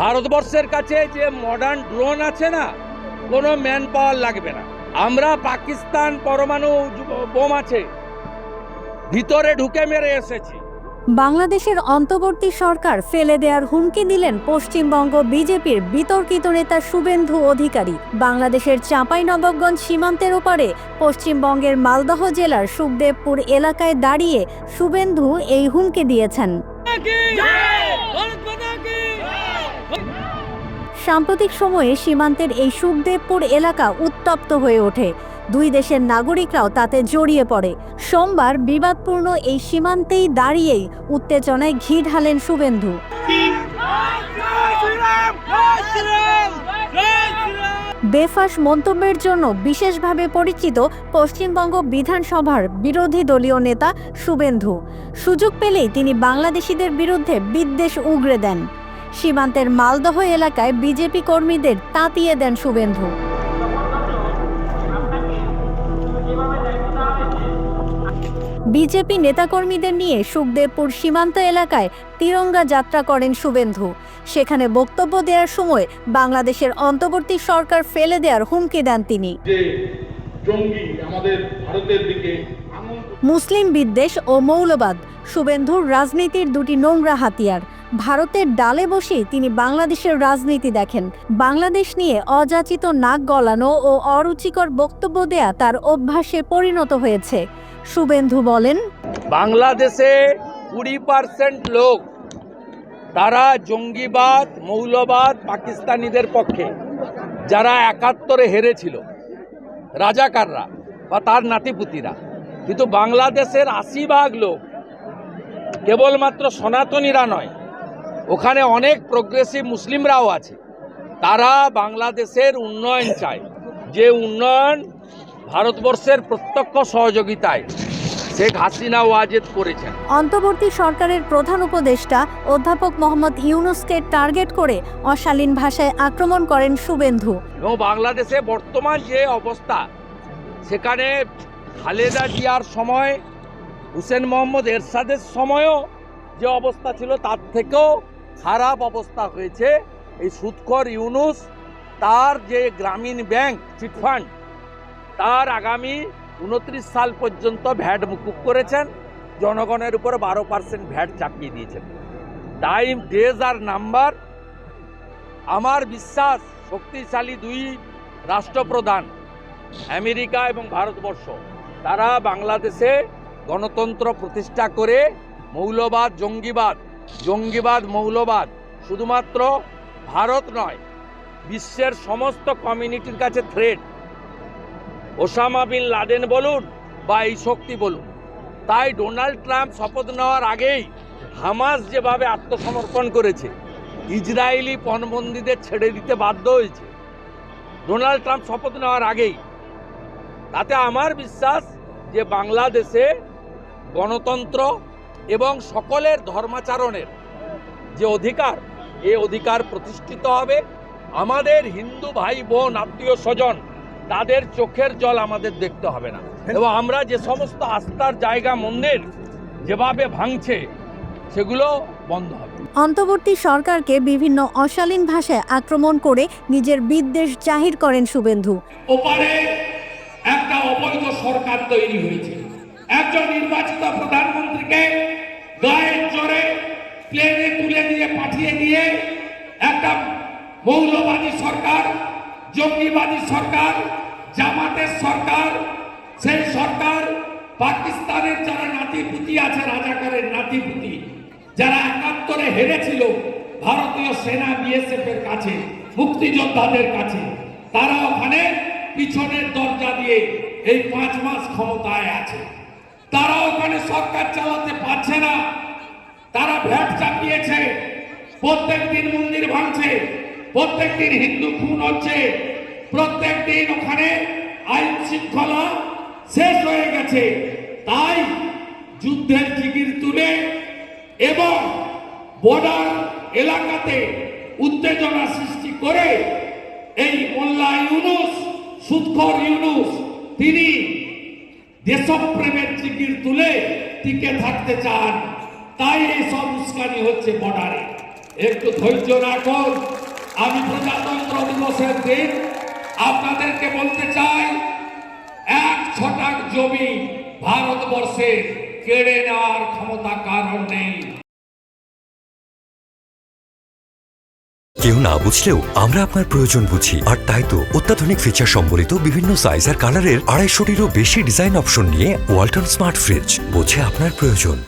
ভারতবর্ষের কাছে যে মডার্ন ড্রোন আছে না কোনো ম্যান পাওয়ার লাগবে না। আমরা পাকিস্তান পরমাণু বোম আছে ভিতরে ঢুকে মেরে এসেছি। বাংলাদেশের অন্তর্বর্তী সরকার ফেলে দেওয়ার হুমকি দিলেন পশ্চিমবঙ্গ বিজেপির বিতর্কিত নেতা শুভেন্দু অধিকারী। বাংলাদেশের চাঁপাইনবাবগঞ্জ সীমান্তের ওপারে পশ্চিমবঙ্গের মালদহ জেলার সুখদেবপুর এলাকায় দাঁড়িয়ে শুভেন্দু এই হুমকি দিয়েছেন। সাম্প্রতিক সময়ে সীমান্তের এই সুখদেবপুর এলাকা উত্তপ্ত হয়ে ওঠে। দুই দেশের নাগরিকরাও তাতে জড়িয়ে পড়ে। সোমবার বিবাদপূর্ণ এই সীমান্তেই দাঁড়িয়েই উত্তেজনায় ঘি ঢালেন শুভেন্দু। বেফাস মন্তব্যের জন্য বিশেষভাবে পরিচিত পশ্চিমবঙ্গ বিধানসভার বিরোধী দলীয় নেতা শুভেন্দু। সুযোগ পেলেই তিনি বাংলাদেশিদের বিরুদ্ধে বিদ্বেষ উগরে দেন। সীমান্তের মালদহ এলাকায় বিজেপি কর্মীদের তাঁতিয়ে দেন শুভেন্দু। বিজেপি নেতাকর্মীদের নিয়ে সুখদেবপুর সীমান্ত এলাকায় তিরঙ্গা যাত্রা করেন শুভেন্দু। সেখানে বক্তব্য দেওয়ার সময় বাংলাদেশের অন্তর্বর্তী সরকার ফেলে দেওয়ার হুমকি দেন তিনি। মুসলিম বিদ্বেষ ও মৌলবাদ শুভেন্দুর রাজনীতির দুটি নোংরা হাতিয়ার। ভারতের ডালে বসেই তিনি বাংলাদেশের রাজনীতি দেখেন। বাংলাদেশ নিয়ে অযাচিত নাক গলানো ও অরুচিকর বক্তব্য দেয়া তার অভ্যাসে পরিণত হয়েছে। শুভেন্দু বলেন, বাংলাদেশে কুড়ি পার্সেন্ট লোক তারা জঙ্গিবাদ, মৌলবাদ পাকিস্তানিদের পক্ষে। যারা একাত্তরে হেরেছিল, রাজাকাররা বা তার নাতিপুতিরা। কিন্তু বাংলাদেশের আশি ভাগ লোক কেবলমাত্র সনাতনীরা নয় ওখানে অনেক প্রগ্রেসিভ মুসলিমরাও আছে। তারা বাংলাদেশের উন্নয়ন চায়। যে উন্নয়ন ভারতবর্ষের প্রত্যক্ষ সহযোগিতায় শেখ হাসিনা ওয়াজেদ করেছেন। অন্তর্বর্তী সরকারের প্রধান উপদেষ্টা অধ্যাপক মোহাম্মদ ইউনুসকে টার্গেট করে অশালীন ভাষায় আক্রমণ করেন শুভেন্দু। এবং বাংলাদেশে বর্তমান যে অবস্থা সেখানে খালেদা জিয়ার সময় হুসেন মোহাম্মদ এরশাদের সময়ও যে অবস্থা ছিল তার থেকেও খারাপ অবস্থা হয়েছে। এই সুৎকর ইউনুস, তার যে গ্রামীণ ব্যাংক চিটফান্ড তার আগামী উনত্রিশ সাল পর্যন্ত ভ্যাট মুকুব করেছেন। জনগণের উপর বারো পার্সেন্ট ভ্যাট চাপিয়ে দিয়েছেন। টাইম ডেজ আর নাম্বার, আমার বিশ্বাস, শক্তিশালী দুই রাষ্ট্রপ্রধান, আমেরিকা এবং ভারতবর্ষ, তারা বাংলাদেশে গণতন্ত্র প্রতিষ্ঠা করে মৌলবাদ, জঙ্গিবাদ জঙ্গিবাদ, মৌলবাদ শুধুমাত্র ভারত নয়, বিশ্বের সমস্ত কমিউনিটির কাছে থ্রেট ওসামা বিন লাদেন বলুন বা এই শক্তি বলুন, তাই ডোনাল্ড ট্রাম্প শপথ নেওয়ার আগেই হামাস যেভাবে আত্মসমর্পণ করেছে, ইসরায়েলি পণবন্দীদের ছেড়ে দিতে বাধ্য হয়েছে। ডোনাল্ড ট্রাম্প শপথ নেওয়ার আগেই, তাতে আমার বিশ্বাস যে বাংলাদেশে গণতন্ত্র এবং সকলের ধর্মাচরণের যে অধিকার এ অধিকার প্রতিষ্ঠিত হবে। আমাদের হিন্দু ভাই বোন আত্মীয় স্বজন তাদের চোখের জল আমাদের দেখতে হবে না। এবং আমরা যে সমস্ত আস্থার জায়গা মন্দির যেভাবে ভাঙছে সেগুলো বন্ধ হবে। অন্তর্বর্তী সরকারকে বিভিন্ন অশালীন ভাষায় আক্রমণ করে নিজের বিদ্বেষ জাহির করেন শুভেন্দু। ওপারে একটা অবৈধ সরকার তৈরি হয়েছে। একজন নির্বাচিত প্রধানমন্ত্রীকে গায়ের জোরে প্লেনে তুলে দিয়ে পাঠিয়ে দিয়ে একটা মৌলবাদী সরকার, জঙ্গিবাদী সরকার, জামাতের সরকার, সেই সরকার পাকিস্তানের যারা নাতিপুতি আছে, রাজাকারের নাতিপুতি, যারা একাত্তরে হেরেছিল ভারতীয় সেনা বিএসএফ এর কাছে, মুক্তিযোদ্ধাদের কাছে, তারা ওখানে পিছনের দরজা দিয়ে এই পাঁচ মাস ক্ষমতায় আছে। তারা ওখানে সরকার চালাতে পারছে না। তারা ভ্যাট চাপিয়েছে। প্রত্যেক দিন মন্দির ভাঙছে। প্রত্যেক দিন হিন্দু খুন হচ্ছে। প্রত্যেক দিন ওখানে আইন শৃঙ্খলা শেষ হয়ে গেছে। তাই যুদ্ধের জিগির তুলে এবং বর্ডার এলাকাতে উত্তেজনা সৃষ্টি করে এই মোল্লা ইউনুস, সুৎখর ইউনুস, তিনি দেশপ্রেমের জিগির তুলে টিকে থাকতে চান। তাই এই সব উস্কানি হচ্ছে বর্ডারে। একটু ধৈর্য রাখুন। আমি প্রজাতন্ত্র দিবসের দিন আপনাদেরকে বলতে চাই, এক ছটাক জমি ভারতবর্ষে কেড়ে নেওয়ার ক্ষমতা কারণ নেই। কেউ না বুঝলেও আমরা আপনার প্রয়োজন বুঝি। আর তাই তো অত্যাধুনিক ফিচার সম্বলিত বিভিন্ন সাইজ আর কালারের আড়াইশোটিরও বেশি ডিজাইন অপশন নিয়ে ওয়ালটন স্মার্ট ফ্রিজ বোঝে আপনার প্রয়োজন।